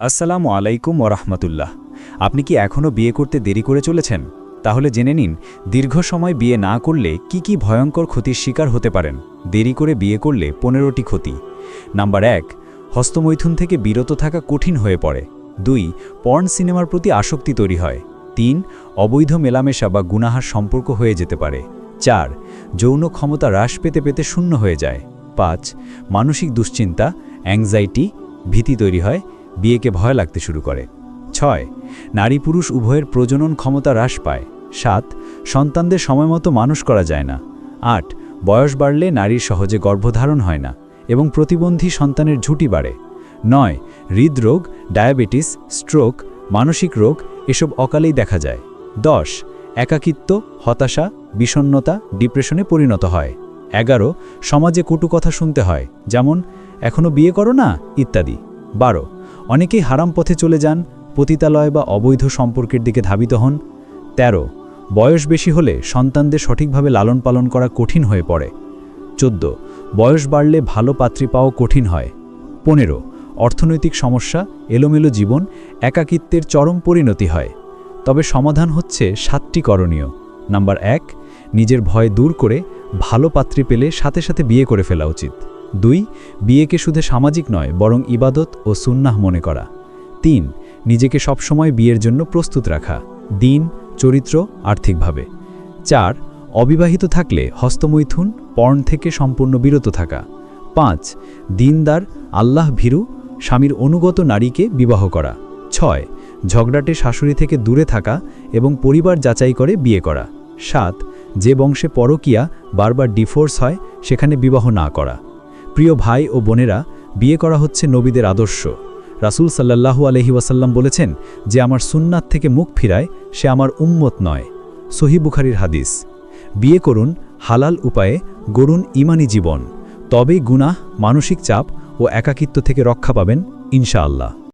আসসালামু আলাইকুম ওরহমতুল্লাহ আপনি কি এখনও বিয়ে করতে দেরি করে চলেছেন? তাহলে জেনে নিন, দীর্ঘ সময় বিয়ে না করলে কি কি ভয়ঙ্কর ক্ষতির শিকার হতে পারেন? দেরি করে বিয়ে করলে পনেরোটি ক্ষতি। নাম্বার এক, হস্তমৈথুন থেকে বিরত থাকা কঠিন হয়ে পড়ে। দুই, পর্ন সিনেমার প্রতি আসক্তি তৈরি হয়। তিন, অবৈধ মেলামেশা বা গুনাহার সম্পর্ক হয়ে যেতে পারে। চার, যৌন ক্ষমতা হ্রাস পেতে পেতে শূন্য হয়ে যায়। পাঁচ, মানসিক দুশ্চিন্তা অ্যাংজাইটি ভীতি তৈরি হয় বিয়েকে ভয় লাগতে শুরু করে। ছয়, নারী পুরুষ উভয়ের প্রজনন ক্ষমতা হ্রাস পায়। সাত, সন্তানদের সময়মতো মানুষ করা যায় না। আট, বয়স বাড়লে নারীর সহজে গর্ভধারণ হয় না এবং প্রতিবন্ধী সন্তানের ঝুঁটি বাড়ে। নয়, হৃদরোগ, ডায়াবেটিস, স্ট্রোক, মানসিক রোগ এসব অকালেই দেখা যায়। দশ, একাকিত্ব, হতাশা বিষণ্নতা ডিপ্রেশনে পরিণত হয়। এগারো, সমাজে কটু কথা শুনতে হয়, যেমন এখনও বিয়ে করো না? ইত্যাদি। বারো অনেকেই হারাম পথে চলে যান, পতিতালয় বা অবৈধ সম্পর্কের দিকে ধাবিত হন। ১৩ বয়স বেশি হলে সন্তানদের সঠিকভাবে লালন পালন করা কঠিন হয়ে পড়ে। চোদ্দ, বয়স বাড়লে ভালো পাত্রী পাওয়া কঠিন হয়। পনেরো, অর্থনৈতিক সমস্যা, এলোমেলো জীবন, একাকিত্বের চরম পরিণতি হয়। তবে সমাধান হচ্ছে সাতটি করণীয়। নাম্বার এক, নিজের ভয় দূর করে ভালো পাত্রী পেলে সাথে সাথে বিয়ে করে ফেলা উচিত। দুই, বিয়েকে শুধু সামাজিক নয়, বরং ইবাদত ও সুন্নাহ মনে করা। তিন, নিজেকে সবসময় বিয়ের জন্য প্রস্তুত রাখা। দিন, চরিত্র, আর্থিকভাবে। চার, অবিবাহিত থাকলে হস্তমৈথুন পর্ণ থেকে সম্পূর্ণ বিরত থাকা। পাঁচ, দিনদার, আল্লাহ ভীরু, স্বামীর অনুগত নারীকে বিবাহ করা। ছয়, ঝগড়াটে শাশুড়ি থেকে দূরে থাকা এবং পরিবার যাচাই করে বিয়ে করা। সাত, যে বংশে পরকিয়া, বারবার ডিফোর্স হয়, সেখানে বিবাহ না করা। প্রিয় ভাই ও বোনেরা, বিয়ে করা হচ্ছে নবীদের আদর্শ। রাসুল সাল্লাল্লাহু আলহি ওয়াসাল্লাম বলেছেন যে, আমার সুন্নাত থেকে মুখ ফিরায়, সে আমার উম্মত নয়। সহি বুখারির হাদিস। বিয়ে করুন হালাল উপায়ে, গড়ুন ইমানি জীবন। তবেই গুনাহ, মানসিক চাপ ও একাকিত্ব থেকে রক্ষা পাবেন ইনশাআল্লাহ।